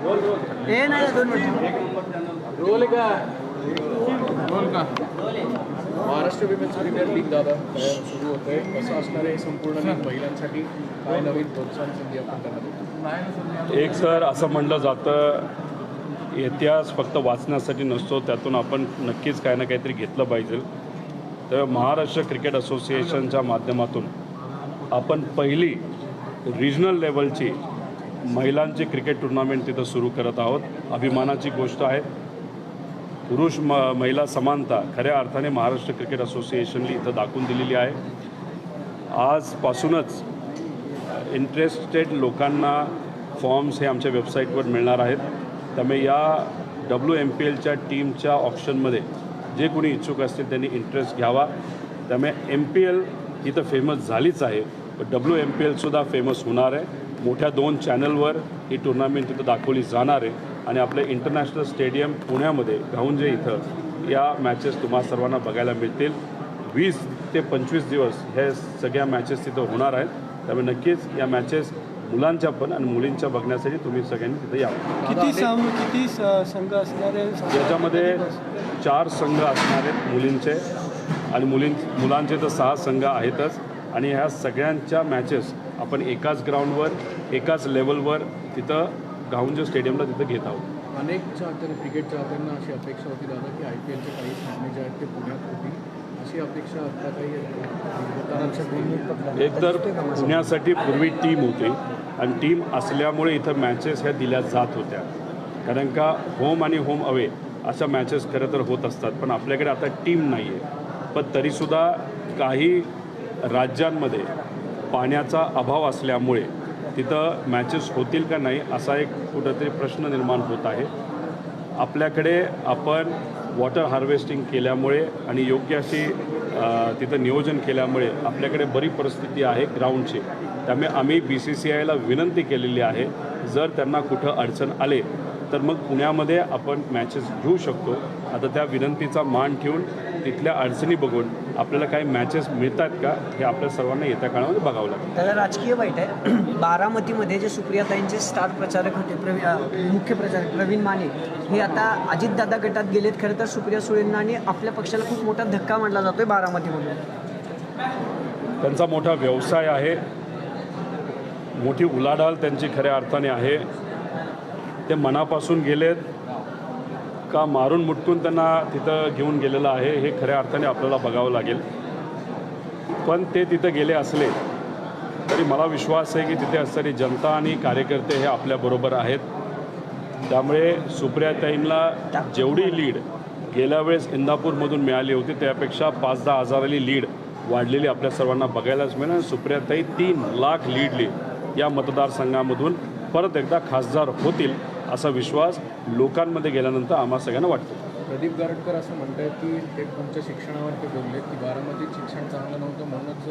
हे नाही दोन मिनिट. रोल का? रोल का? महाराष्ट्र विमेन्स प्रीमियर लीग दादा तयार सुरू होत आहे कसं असणार आहे संपूर्ण लीग महिलांसाठी? काय नवीन प्रोत्साहन संधी आपण करणार एक तर असं म्हणलं जातं इतिहास फक्त वाचण्यासाठी नसतो त्यातून आपण नक्कीच काही ना काहीतरी घेतलं पाहिजे. तर महाराष्ट्र क्रिकेट असोसिएशनच्या माध्यमातून आपण पहिली रिजनल लेवलची महिलांची क्रिकेट टुर्नामेंट तिथं सुरू करत आहोत. अभिमानाची गोष्ट आहे. पुरुष म महिला समानता खऱ्या अर्थाने महाराष्ट्र क्रिकेट असोसिएशनने इथं दाखवून दिलेली आहे. आजपासूनच इंटरेस्टेड लोकांना फॉर्म्स हे आमच्या वेबसाईटवर मिळणार आहेत. त्यामुळे या डब्ल्यू एम पी एलच्या टीमच्या ऑप्शनमध्ये जे कोणी इच्छुक असतील त्यांनी इंटरेस्ट घ्यावा. त्यामुळे एम पी एल ही तर फेमस झालीच आहे. पण डब्ल्यू एम पी एलसुद्धा फेमस होणार आहे. मोठ्या दोन चॅनलवर ही टुर्नामेंट तिथं दाखवली जाणार आहे. आणि आपलं इंटरनॅशनल स्टेडियम पुण्यामध्ये गाऊंजे इथं या मॅचेस तुम्हा सर्वांना बघायला मिळतील. वीस ते पंचवीस दिवस हे सगळ्या मॅचेस तिथं होणार आहेत. त्यामुळे नक्कीच या मॅचेस मुलांच्या पण आणि मुलींच्या बघण्यासाठी तुम्ही सगळ्यांनी तिथं यावं किती सं किती संघ असणार? आहे याच्यामध्ये चार संघ असणार आहेत मुलींचे. आणि मुलीं मुलांचे तर सहा संघ आहेतच. आणि ह्या सगळ्यांच्या मॅचेस आपण एकाच ग्राउंडवर एकाच लेवलवर तिथं गाऊंजे स्टेडियमला तिथं घेत आहोत. अनेक चाहत्या क्रिकेट चाहत्यांना अशी अपेक्षा होती दादा की आय पी एलचे काही सामने जे आहेत ते पुण्यात होतील. अशी अपेक्षा आता काही आहे? एक तर पुण्यासाठी पूर्वी टीम होती आणि टीम असल्यामुळे इथं मॅचेस ह्या दिल्या जात होत्या. कारण का होम आणि होम अवे अशा मॅचेस खरं तर होत असतात पण आपल्याकडे आता टीम नाही आहे पण तरीसुद्धा काही राज्यांमध्ये पाण्याचा अभाव असल्यामुळे तिथं मॅचेस होतील का नाही असा एक कुठंतरी प्रश्न निर्माण होत आहे. आपल्याकडे आपण वॉटर हार्वेस्टिंग केल्यामुळे आणि योग्य अशी तिथं नियोजन केल्यामुळे आपल्याकडे बरी परिस्थिती आहे ग्राउंडची त्यामुळे आम्ही बी सी सी आयला विनंती केलेली आहे जर त्यांना कुठं अडचण आले तर मग पुण्यामध्ये आपण मॅचेस घेऊ शकतो. आता त्या विनंतीचा मान ठेवून तिथल्या अडचणी बघून आपल्याला काही मॅचेस मिळतात का? हे आपल्या सर्वांना येत्या काळामध्ये बघावं लागेल त्याला राजकीय वाईट आहे. बारामतीमध्ये जे सुप्रियाताईंचे स्टार प्रचारक होते प्रवी मुख्य प्रचारक प्रवीण माने हे आता अजितदादा गटात गेलेत. खरं तर सुप्रिया सुळेंना आणि आपल्या पक्षाला खूप मोठा धक्का मानला जातोय बारामतीमधून. त्यांचा मोठा व्यवसाय आहे. मोठी उलाढाल त्यांची खऱ्या अर्थाने आहे. ते मनापासून गेलेत. का मारून मुटकून त्यांना तिथं घेऊन गेलेलं आहे. हे खऱ्या अर्थाने आपल्याला बघावं लागेल. पण ते तिथं गेले असले तरी मला विश्वास आहे की तिथे असणारी जनता आणि कार्यकर्ते हे आपल्याबरोबर आहेत. त्यामुळे सुप्रियाताईंना जेवढी लीड गेल्या वेळेस इंदापूरमधून मिळाली होती त्यापेक्षा पाच दहा हजाराली लीड वाढलेली आपल्या सर्वांना बघायलाच मिळेल. आणि सुप्रियाताई तीन लाख लीडली या मतदारसंघामधून. परत एकदा खासदार होतील. असा विश्वास लोकांमध्ये गेल्यानंतर आम्हा सगळ्यांना वाटतो. प्रदीप गारटकर असं म्हणतात की ते तुमच्या शिक्षणावर ते बोललेत की बारामतीत शिक्षण चांगलं नव्हतं म्हणूनच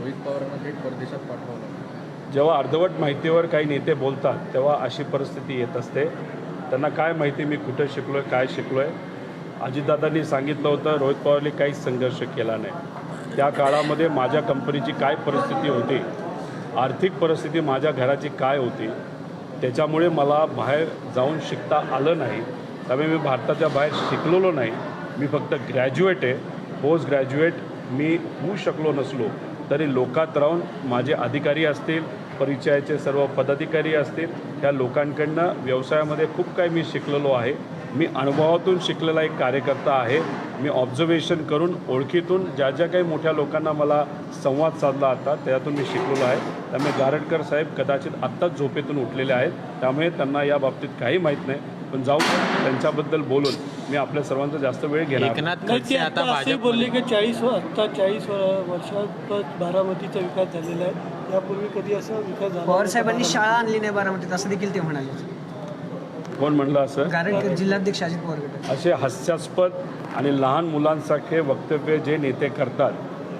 रोहित पवारांना थेट परदेशात पाठवलं. जेव्हा अर्धवट माहितीवर काही नेते बोलतात तेव्हा अशी परिस्थिती येत असते. त्यांना काय माहिती मी कुठं शिकलो आहे काय शिकलो आहे अजितदादांनी सांगितलं होतं रोहित पवारने काहीच संघर्ष केला नाही. त्या काळामध्ये माझ्या कंपनीची काय परिस्थिती होती? आर्थिक परिस्थिती माझ्या घराची काय होती? त्याच्यामुळे मला बाहेर जाऊन शिकता आलं नाही. त्यामुळे मी भारताच्या बाहेर शिकलेलो नाही. मी फक्त ग्रॅज्युएट आहे. पोस्ट ग्रॅज्युएट मी होऊ शकलो नसलो तरी लोकात राहून माझे अधिकारी असतील परिचयाचे सर्व पदाधिकारी असतील त्या लोकांकडनं व्यवसायामध्ये खूप काही मी शिकलेलो आहे. मी अनुभवातून शिकलेला एक कार्यकर्ता आहे. मी ऑब्झर्वेशन करून ओळखीतून ज्या ज्या काही मोठ्या लोकांना मला संवाद साधला आता त्यातून मी शिकलेलो आहे. त्यामुळे गारटकर साहेब कदाचित आत्ताच झोपेतून उठलेले आहेत. त्यामुळे त्यांना या बाबतीत काही माहीत नाही. पण जाऊ त्याच्याबद्दल बोलून मी आपल्या सर्वांचा जास्त वेळ घेणार एकनाथ खडसे आता भाजप बोलले की चाळीस आत्ता चाळीस वर्षात बारामतीचा विकास झालेला आहे. यापूर्वी कधी असा विकास झाला पवार साहेबांनी. शाळा आणली नाही बारामतीत असं देखील ते म्हणाले. कोण म्हणलं असं? कारण जिल्हाध्यक्ष अजित पवार असे हास्यास्पद आणि लहान मुलांसारखे वक्तव्य जे नेते करतात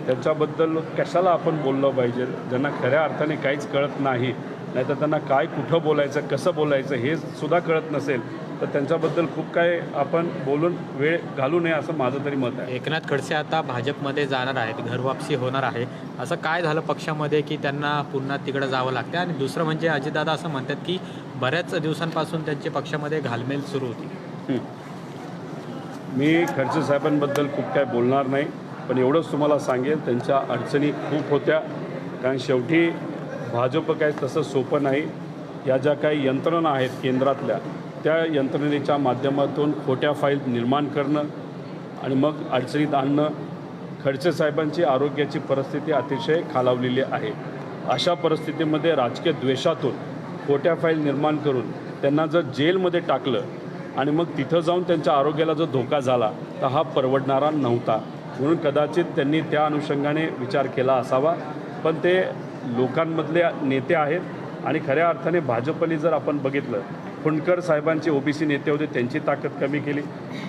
त्याच्याबद्दल कशाला आपण बोललं पाहिजे? ज्यांना खऱ्या अर्थाने काहीच कळत नाही नाहीतर त्यांना काय कुठं बोलायचं कसं बोलायचं हे सुद्धा कळत नसेल. तर त्यांच्याबद्दल खूप काय आपण बोलून वेळ घालू नये असं माझं तरी मत आहे. एकनाथ खडसे आता भाजपमध्ये जाणार आहेत घरवापसी होणार आहे. असं काय झालं पक्षामध्ये की त्यांना पुन्हा तिकडे जावं लागतं आणि दुसरं म्हणजे अजितदादा असं म्हणतात की बऱ्याच दिवसांपासून त्यांच्या पक्षामध्ये घालमेल सुरू होती. मी खडसे साहेबांबद्दल खूप काय बोलणार नाही पण एवढंच तुम्हाला सांगेल त्यांच्या अडचणी खूप होत्या. कारण शेवटी भाजप काय तसं सोपं नाही. या ज्या काही यंत्रणा आहेत केंद्रातल्या त्या यंत्रणेच्या माध्यमातून खोट्या फाईल निर्माण करणं आणि मग अडचणीत आणणं खडसे साहेबांची आरोग्याची परिस्थिती अतिशय खालावलेली आहे. अशा परिस्थितीमध्ये राजकीय द्वेषातून खोट्या फाईल निर्माण करून त्यांना जर जेलमध्ये टाकलं आणि मग तिथं जाऊन त्यांच्या आरोग्याला जर धोका झाला तर हा परवडणारा नव्हता. म्हणून कदाचित त्यांनी त्या अनुषंगाने विचार केला असावा. पण ते लोकांमधले नेते आहेत आणि खऱ्या अर्थाने भाजपने जर आपण बघितलं फुंडकर साहेबांचे ओबीसी नेते होते त्यांची ताकद कमी केली.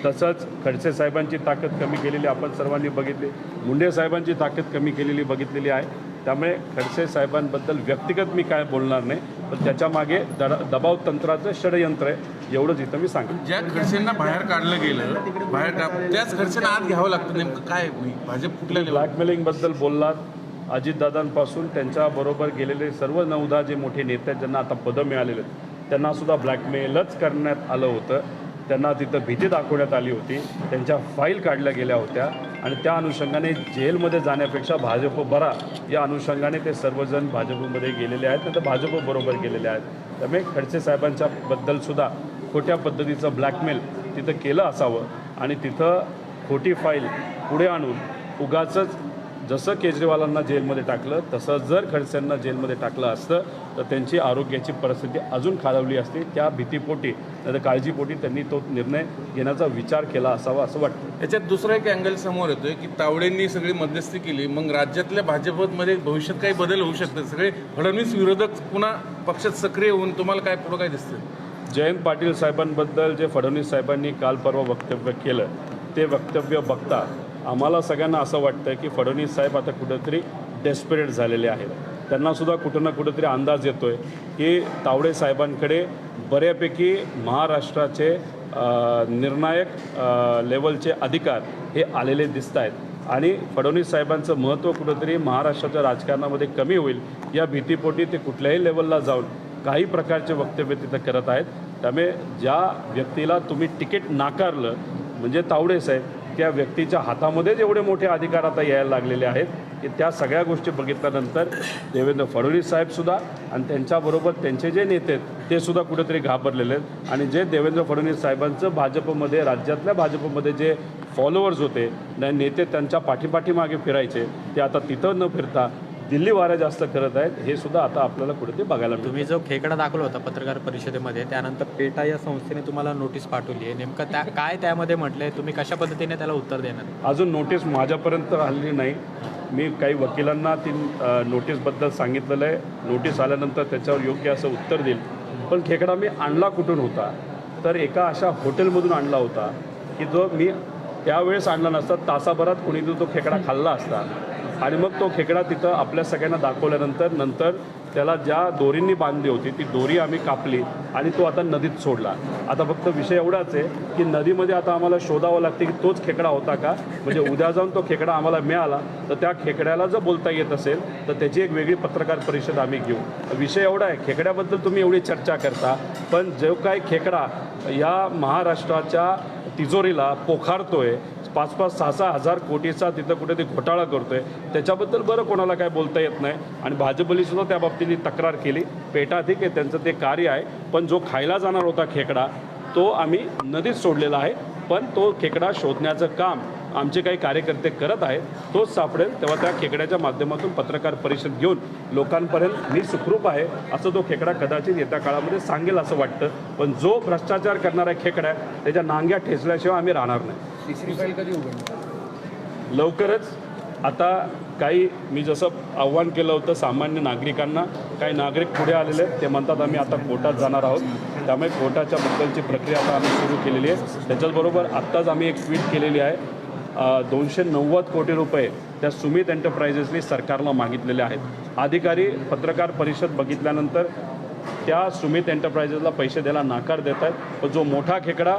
तसंच खडसे साहेबांची ताकद कमी केलेली आपण सर्वांनी बघितली. मुंडे साहेबांची ताकद कमी केलेली बघितलेली आहे. त्यामुळे खडसे साहेबांबद्दल व्यक्तिगत मी काय बोलणार नाही पण त्याच्यामागे दड दबाव तंत्राचं षडयंत्र आहे एवढंच इथं मी सांगेन. ज्या खडसेंना बाहेर काढलं गेलं बाहेर त्याच खडसेंना आत घ्यावं लागतं नेमकं. काय भाजप कुठल्या ब्लॅकमेलिंगबद्दल बोललात. अजितदादांपासून त्यांच्याबरोबर गेलेले सर्व नवदा जे मोठे नेते आहेत ज्यांना आता पदं मिळालेले आहेत त्यांनासुद्धा ब्लॅकमेलच करण्यात आलं होतं. त्यांना तिथं भीती दाखवण्यात आली होती. त्यांच्या फाईल काढल्या गेल्या होत्या. आणि त्या अनुषंगाने जेलमध्ये जाण्यापेक्षा भाजप बरा. या अनुषंगाने ते सर्वजण भाजपमध्ये गेलेले आहेत नाही तर भाजपबरोबर गेलेले आहेत. त्यामुळे खडसे साहेबांच्या बद्दलसुद्धा खोट्या पद्धतीचं ब्लॅकमेल तिथं केलं असावं. आणि तिथं खोटी फाईल पुढे आणून उगाचंच जसं केजरीवालांना जेलमध्ये टाकलं तसं जर खडसेंना जेलमध्ये टाकलं असतं तर त्यांची आरोग्याची परिस्थिती अजून खालावली असती. त्या भीतीपोटी नाही तर काळजीपोटी त्यांनी तो निर्णय घेण्याचा विचार केला असावा असं वाटतं. याच्यात दुसरा एक अँगल समोर येतोय की तावडेंनी सगळी मध्यस्थी केली. मग राज्यातल्या भाजपमध्ये भविष्यात काही बदल होऊ शकतात. सगळे फडणवीस विरोधक पुन्हा पक्षात सक्रिय होऊन तुम्हाला काय पुढं काय दिसतं जयंत पाटील साहेबांबद्दल जे फडणवीस साहेबांनी काल परवा वक्तव्य केलं ते वक्तव्य बघता आम्हाला सगळ्यांना असं वाटतं की फडणवीस साहेब आता कुठंतरी डेस्परेट झालेले आहेत. त्यांनासुद्धा कुठं ना कुठंतरी अंदाज येतो आहे की तावडे साहेबांकडे बऱ्यापैकी महाराष्ट्राचे निर्णायक लेवलचे अधिकार हे आलेले दिसत आहेत आणि फडणवीस साहेबांचं महत्त्व कुठंतरी महाराष्ट्राच्या राजकारणामध्ये कमी होईल या भीतीपोटी ते कुठल्याही लेवलला जाऊन काही प्रकारचे वक्तव्य तिथं करत आहेत. त्यामुळे ज्या व्यक्तीला तुम्ही तिकीट नाकारलं म्हणजे तावडे साहेब त्या व्यक्तीच्या हातामध्येच एवढे मोठे अधिकार आता यायला लागलेले आहेत की त्या सगळ्या गोष्टी बघितल्यानंतर देवेंद्र फडणवीस साहेबसुद्धा आणि त्यांच्याबरोबर त्यांचे जे नेते आहेत ते सुद्धा कुठेतरी घाबरलेले आहेत. आणि जे देवेंद्र फडणवीस साहेबांचं भाजपमध्ये राज्यातल्या भाजपमध्ये जे फॉलोअर्स होते नेते त्यांच्या पाठीपाठीमागे फिरायचे ते आता तिथं न फिरता दिल्ली वाऱ्या जास्त करत आहेत हे सुद्धा आता आपल्याला कुठेतरी बघायला मिळतं. तुम्ही जो खेकडा दाखवला होता पत्रकार परिषदेमध्ये त्यानंतर पेटा या संस्थेने तुम्हाला नोटीस पाठवली आहे. नेमकं त्या काय त्यामध्ये म्हटलंय? तुम्ही कशा पद्धतीने त्याला उत्तर देणार? अजून नोटीस माझ्यापर्यंत हल्ली नाही. मी काही वकिलांना ती नोटीसबद्दल सांगितलेलं आहे. नोटीस आल्यानंतर त्याच्यावर योग्य असं उत्तर देईल. पण खेकडा मी आणला कुठून होता? तर एका अशा हॉटेलमधून आणला होता की जो मी त्यावेळेस आणला नसता तासाभरात कोणीतरी तो खेकडा खाल्ला असता. आणि मग तो खेकडा तिथं आपल्या सगळ्यांना दाखवल्यानंतर नंतर त्याला ज्या दोरींनी बांधली होती ती दोरी आम्ही कापली आणि तो आता नदीत सोडला. आता फक्त विषय एवढाच आहे की नदीमध्ये आता आम्हाला शोधावं लागते की तोच खेकडा होता का? म्हणजे उद्या जाऊन तो खेकडा आम्हाला मिळाला तर त्या खेकड्याला जर बोलता येत असेल तर त्याची एक वेगळी पत्रकार परिषद आम्ही घेऊ. विषय एवढा आहे खेकड्याबद्दल तुम्ही एवढी चर्चा करता पण जो काय खेकडा या महाराष्ट्राच्या तिजोरीला पोखारतोय पाच पाच सहा सहा हजार कोटीचा तिथं कुठे ते घोटाळा करतोय. त्याच्याबद्दल बरं कोणाला काय बोलता येत नाही. आणि भाजपली सुद्धा त्या बाबतीने तक्रार केली. पेटा ठीक आहे त्यांचं ते कार्य आहे. पण जो खायला जाणार होता खेकडा तो आम्ही नदीत सोडलेला आहे. पण तो खेकडा शोधण्याचं काम आमचे काही कार्यकर्ते करत आहेत तोच सापडेल तेव्हा त्या खेकड्याच्या माध्यमातून पत्रकार परिषद घेऊन लोकांपर्यंत मी सुखरूप आहे असं तो खेकडा कदाचित येत्या काळामध्ये सांगेल असं वाटतं. पण जो भ्रष्टाचार करणारा खेकडा आहे त्याच्या नांग्या ठेचल्याशिवाय आम्ही राहणार नाही. तिसरी फाईल कधी उघडणार? लवकरच आता काही मी जसं आव्हान केलं होतं सामान्य नागरिकांना काही नागरिक पुढे आलेले आहेत ते म्हणतात आम्ही आता कोर्टात जाणार आहोत. त्यामुळे कोर्टाच्या बद्दलची प्रक्रिया आता आम्ही सुरू केलेली आहे. त्याच्याचबरोबर आत्ताच आम्ही एक ट्विट केलेली आहे दोनशे नव्वद कोटी रुपये त्या सुमित एंटरप्रायझेसनी सरकारला मागितलेले आहेत. अधिकारी पत्रकार परिषद बघितल्यानंतर त्या सुमित एंटरप्रायझेसला पैसे द्यायला नाकार देत आहेत जो मोठा खेकडा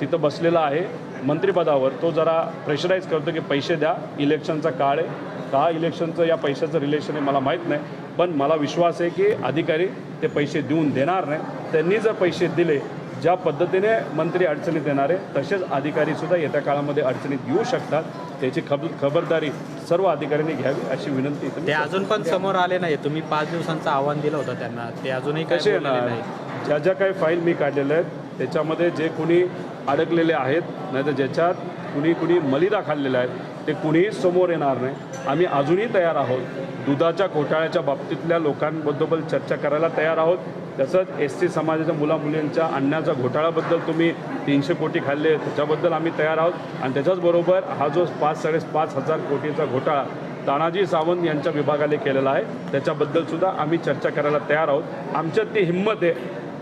तिथं बसलेला आहे मंत्रिपदावर तो जरा प्रेशराईज करतो की पैसे द्या इलेक्शनचा काळ आहे. का इलेक्शनचं या पैशाचं रिलेशन आहे मला माहीत नाही. पण मला विश्वास आहे की अधिकारी ते पैसे देऊन देणार नाही. त्यांनी जर पैसे दिले ज्या पद्धतीने मंत्री अडचणीत येणार तसेच अधिकारीसुद्धा येत्या काळामध्ये अडचणीत येऊ शकतात त्याची खब खबरदारी सर्व अधिकाऱ्यांनी घ्यावी अशी विनंती ते अजून पण समोर आले नाही तुम्ही पाच दिवसांचं आव्हान दिलं होतं त्यांना. ते अजूनही कसे येणार नाही ज्या ज्या काही फाईल मी काढलेल्या आहेत त्याच्यामध्ये जे कुणी अडकलेले आहेत नाहीतर ज्याच्यात कुणी कुणी मलिदा खाल्लेल्या आहेत ते कुणीही समोर येणार नाही. आम्ही अजूनही तयार आहोत. दुधाच्या घोटाळ्याच्या बाबतीतल्या लोकांबद्दल चर्चा करायला तयार आहोत. तसंच एस टी समाजाच्या मुलामुलींच्या अन्नाच्या घोटाळ्याबद्दल तुम्ही तीनशे कोटी खाल्ले त्याच्याबद्दल आम्ही तयार आहोत. आणि त्याच्याचबरोबर हा जो पाच साडे पाच हजार कोटीचा घोटाळा तानाजी सावंत यांच्या विभागाने केलेला आहे त्याच्याबद्दलसुद्धा आम्ही चर्चा करायला तयार आहोत. आमच्यात ती हिंमत आहे.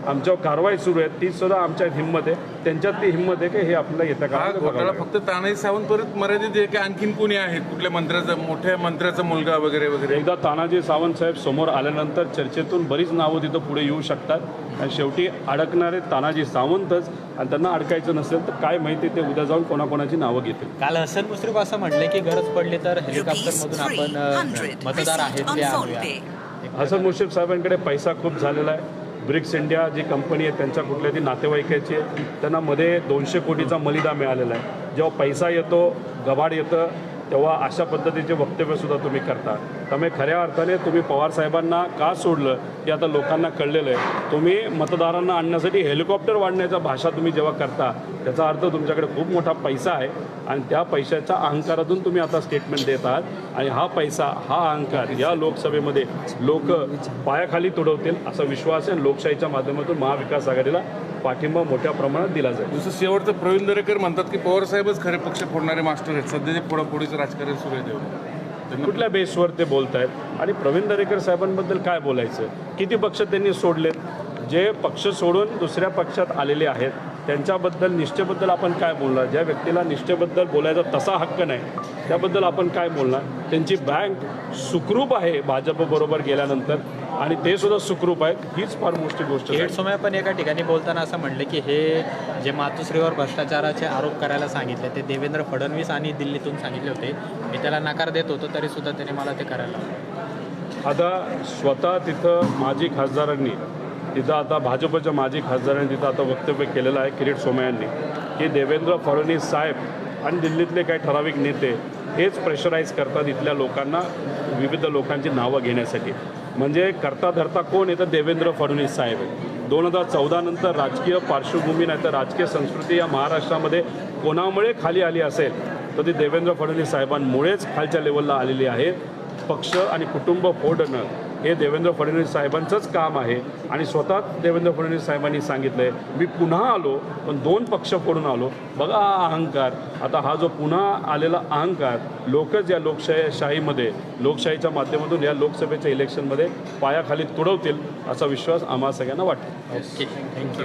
आमच्यावर कारवाई सुरू आहे ती सुद्धा आमच्यात हिंमत आहे. त्यांच्यात ती हिंमत आहे की हे आपल्याला येत्या हा काळात घोटाळा फक्त तानाजी सावंत परत मर्यादित आहे की आणखीन कोणी आहेत कुठल्या मंत्र्याचा मोठ्या मंत्र्याचा मुलगा वगैरे वगैरे? एकदा तानाजी सावंत साहेब समोर आल्यानंतर चर्चेतून बरीच नावं तिथं पुढे येऊ शकतात. आणि शेवटी अडकणारे तानाजी सावंतच आणि त्यांना अडकायचं नसेल तर काय माहिती ते उद्या जाऊन कोणाकोणाची नावं घेतील. काल हसन मुश्रीफ असं म्हटले की गरज पडली तर हेलिकॉप्टरमधून आपण मतदार आहेत हसन मुश्रीफ साहेबांकडे पैसा खूप झालेला आहे. ब्रिक्स इंडिया जी कंपनी आहे त्यांच्या कुठल्या ती नातेवाईकाची आहे त्यांना मध्ये दोनशे कोटीचा मलिदा मिळालेला आहे. जेव्हा पैसा येतो गबाड येतं तेव्हा अशा पद्धतीचे वक्तव्यसुद्धा तुम्ही करता. त्यामुळे खऱ्या अर्थाने तुम्ही पवार साहेबांना का सोडलं हे आता लोकांना कळलेलं आहे. तुम्ही मतदारांना आणण्यासाठी हेलिकॉप्टर वाढण्याचा भाषा तुम्ही जेव्हा करता त्याचा अर्थ तुमच्याकडे खूप मोठा पैसा आहे आणि त्या पैशाच्या अहंकारातून तुम्ही आता स्टेटमेंट देत आहात. आणि हा पैसा हा अहंकार या लोकसभेमध्ये लोक पायाखाली तुडवतील असा विश्वास आहे. लोकशाहीच्या माध्यमातून महाविकास आघाडीला पाठिंबा मोठ्या प्रमाणात दिला जाईल. दुसरं शेवटचं प्रवीण दरेकर म्हणतात की पवार साहेबच खरे पक्ष फोडणारे मास्टर आहेत. सध्या जे पुढापुढीचं राजकारण सुरू आहे तेव्हा कुठल्या बेसवर ते बोलत आहेत आणि प्रवीण दरेकर साहेबांबद्दल काय बोलायचं? किती पक्ष त्यांनी सोडलेत? जे पक्ष सोडून दुसऱ्या पक्षात आलेले आहेत त्यांच्याबद्दल निष्ठेबद्दल आपण काय बोलणार? ज्या व्यक्तीला निष्ठेबद्दल बोलायचा तसा हक्क नाही त्याबद्दल आपण काय बोलणार? त्यांची बँक सुखरूप आहे भाजपबरोबर गेल्यानंतर आणि ते सुद्धा सुखरूप आहेत हीच फार मोठी गोष्ट सोमय्या पण एका ठिकाणी बोलताना असं म्हणले की हे जे मातोश्रीवर भ्रष्टाचाराचे आरोप करायला सांगितले ते देवेंद्र फडणवीस आणि दिल्लीतून सांगितले होते. मी त्याला नकार देत होतो तरी सुद्धा त्याने मला ते करायला. आता स्वतः तिथं माजी खासदारांनी तिथं आता भाजपच्या माजी खासदारांनी तिथं आता वक्तव्य केलेलं आहे किरीट सोमय्यांनी की देवेंद्र फडणवीस साहेब आणि दिल्लीतले काही ठराविक नेते हेच प्रेशराईज करतात इथल्या लोकांना विविध लोकांची नावं घेण्यासाठी. म्हणजे करता धरता कोण येतं देवेंद्र फडणवीस साहेब दोन हजार चौदानंतर राजकीय पार्श्वभूमी नाही तर राजकीय संस्कृती या महाराष्ट्रामध्ये कोणामुळे खाली आली असेल तर ती देवेंद्र फडणवीस साहेबांमुळेच खालच्या लेवलला आलेली आहे. पक्ष आणि कुटुंब फोडणं हे देवेंद्र फडणवीस साहेबांचंच काम आहे. आणि स्वतः देवेंद्र फडणवीस साहेबांनी सांगितलं आहे मी पुन्हा आलो पण दोन पक्ष फोडून आलो. बघा हा अहंकार. आता हा जो पुन्हा आलेला अहंकार लोकच या लोकशाही शाहीमध्ये लोकशाहीच्या माध्यमातून या लोकसभेच्या इलेक्शनमध्ये पायाखाली तुडवतील असा विश्वास आम्हा सगळ्यांना वाटतो. Okay thank you